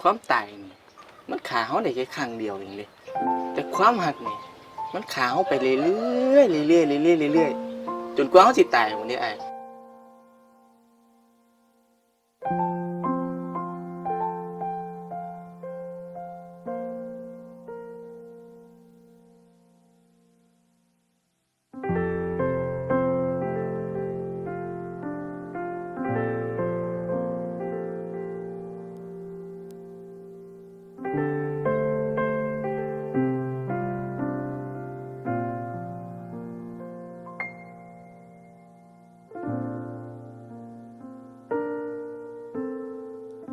ความตายนี่ มันขาเขาได้แค่ครั้งเดียวเองเลยแต่ความหักนี่มันขาเขาไปเรื่อยๆเรื่อยๆเรื่อยๆเรื่อยๆจนกว่าเขาสิตายวันนี้ไอ้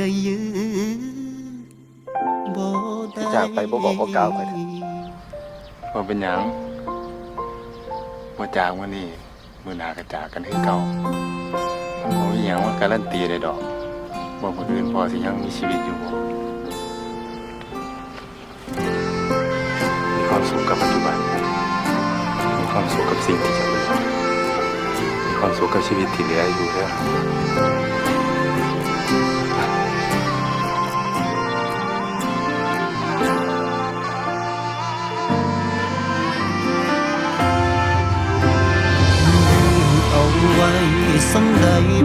ก็ยื้อบ่ได้จากไปบ่บอกบ่กล่าวไปเถอะ ว่าเป็นหยังว่าจากวันนี้มือหนากระจากกันให้เก่ามันบ่มีหยังว่าการันตีได้ดอกบ่คนอื่นพอสิยังมีชีวิตอยู่บ่มีความสุขกับปัจจุบัน มีความสุขกับสิ่งที่จะเหลือมีความสุขกับชีวิตที่เหลืออยู่เด้อ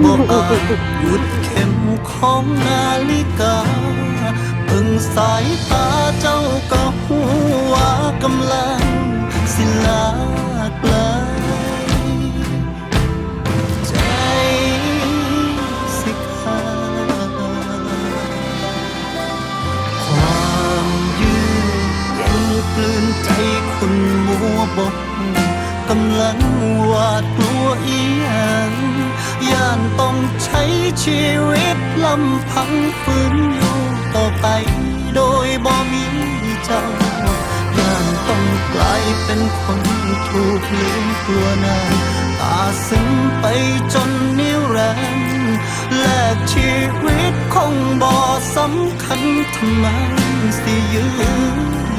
บอกอาจหยุดเข็มของนาฬิกาเพิ่งสายตาเจ้าก็หูว่ากำลังสิลาไกลใจสิขาดความยืดเย็นกลืนใจคนมัวบก กำลังหวาดกลัวอีหยังย่านต้องใช้ชีวิตลำพังฝืนอยู่ต่อไปโดยบ่มีเจ้าย่านต้องกลายเป็นคนถูกลืมกลัวน้ำตาซึมไปจนนิรันดร์แลกชีวิตคงบ่สำคัญทำไมสิยืน